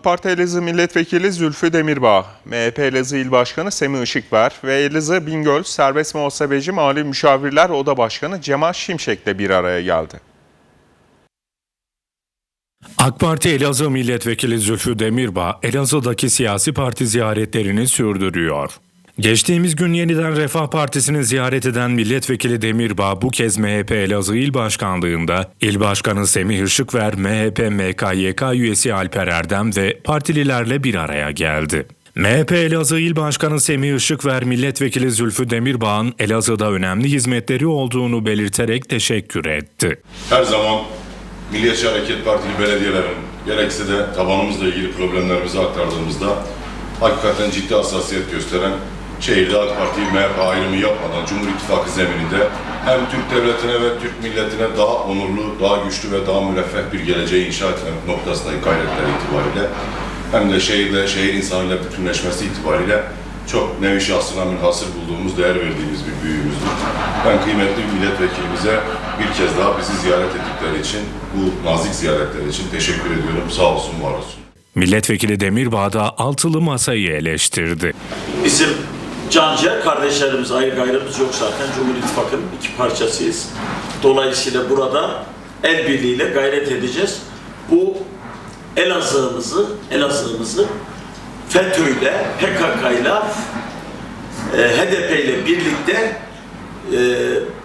AK Parti Elazığ Milletvekili Zülfü Demirbağ, MHP Elazığ İl Başkanı Semih Işıkver ve Elazığ Bingöl Serbest Muhasebeci Mali Müşavirler Oda Başkanı Cemal Şimşek'le bir araya geldi. AK Parti Elazığ Milletvekili Zülfü Demirbağ, Elazığ'daki siyasi parti ziyaretlerini sürdürüyor. Geçtiğimiz gün yeniden Refah Partisi'ni ziyaret eden milletvekili Demirbağ bu kez MHP Elazığ İl Başkanlığı'nda İl Başkanı Semih Işıkver, MHP MKYK üyesi Alper Erdem ve partililerle bir araya geldi. MHP Elazığ İl Başkanı Semih Işıkver, milletvekili Zülfü Demirbağ'ın Elazığ'da önemli hizmetleri olduğunu belirterek teşekkür etti. her zaman Milliyetçi Hareket Partili belediyelerin gerekse de tabanımızla ilgili problemlerimizi aktardığımızda hakikaten ciddi hassasiyet gösteren şehirde AK Parti MHP ayrımı yapmadan Cumhur İttifakı zemininde hem Türk devletine ve Türk milletine daha onurlu, daha güçlü ve daha müreffeh bir geleceği inşa etmek noktasındaki gayretler itibariyle hem de şehirle, şehir insanıyla bütünleşmesi itibariyle çok nevi şahsına münhasır bulduğumuz, değer verdiğimiz bir büyüğümüzdür. Ben kıymetli milletvekilimize bir kez daha bizi ziyaret ettikleri için, bu nazik ziyaretler için teşekkür ediyorum. Sağ olsun, var olsun. Milletvekili Demirbağ da altılı masayı eleştirdi. Bizim canciğer kardeşlerimiz ayrı gayrımız yok zaten. Cumhur İttifakı'nın iki parçasıyız. Dolayısıyla burada el birliğiyle gayret edeceğiz. Bu Elazığ'ımızı, Elazığ'ımızı FETÖ'yle, PKK'yla, e, HDP ile birlikte e,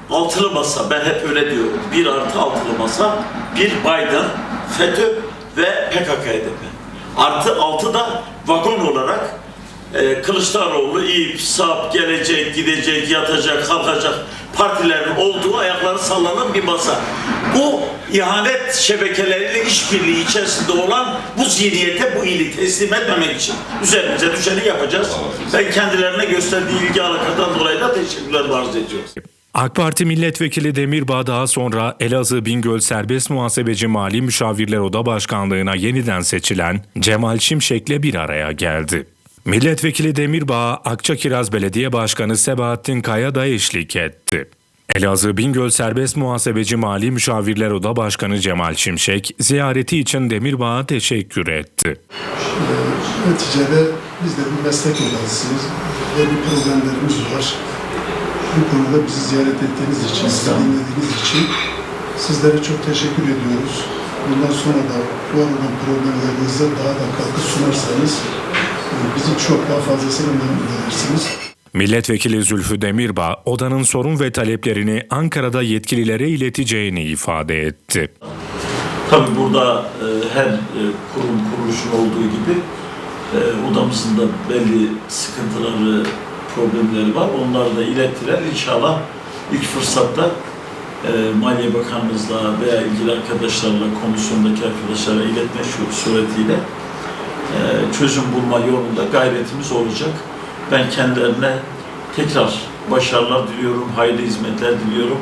altılı masa, ben hep öyle diyorum. Bir artı altılı masa, bir Biden, FETÖ ve PKK HDP. Artı altı da vagon olarak e, Kılıçdaroğlu, İYİP, SAP, gelecek, gidecek, yatacak, kalkacak partilerin olduğu ayakları sallanan bir masa. Bu ihanet şebekeleriyle işbirliği içerisinde olan bu zihniyete bu ili teslim etmemek için üzerimize düşeni yapacağız. Ben kendilerine gösterdiği ilgi alakadan dolayı da teşekkürler arz ediyorum. AK Parti Milletvekili Demirbağ daha sonra Elazığ Bingöl Serbest Muhasebeci Mali Müşavirler Oda Başkanlığı'na yeniden seçilen Cemal Şimşek'le bir araya geldi. Milletvekili Demirbağ, Akçakiraz Belediye Başkanı Sebahattin Kaya da eşlik etti. Elazığ Bingöl Serbest Muhasebeci Mali Müşavirler Oda Başkanı Cemal Şimşek, ziyareti için Demirbağ'a teşekkür etti. Neticede biz de bir meslek odasıyız. Belli problemlerimiz var. Bu konuda bizi ziyaret ettiğiniz için, bizi dinlediğiniz için sizlere çok teşekkür ediyoruz. Bundan sonra da bu aradan problemlerinize daha da katkı sunarsanız e, bizi çok daha fazlasıyla memnun edersiniz. Milletvekili Zülfü Demirbağ, odanın sorun ve taleplerini Ankara'da yetkililere ileteceğini ifade etti. Tabii burada e, her e, kurum kuruluşun olduğu gibi e, odamızın da belli sıkıntıları, problemleri var. Onları da ilettiler. İnşallah ilk fırsatta e, Maliye Bakanımızla veya ilgili arkadaşlarla, komisyondaki arkadaşlara iletme şu suretiyle çözüm bulma yolunda gayretimiz olacak. Ben kendilerine tekrar başarılar diliyorum, hayırlı hizmetler diliyorum.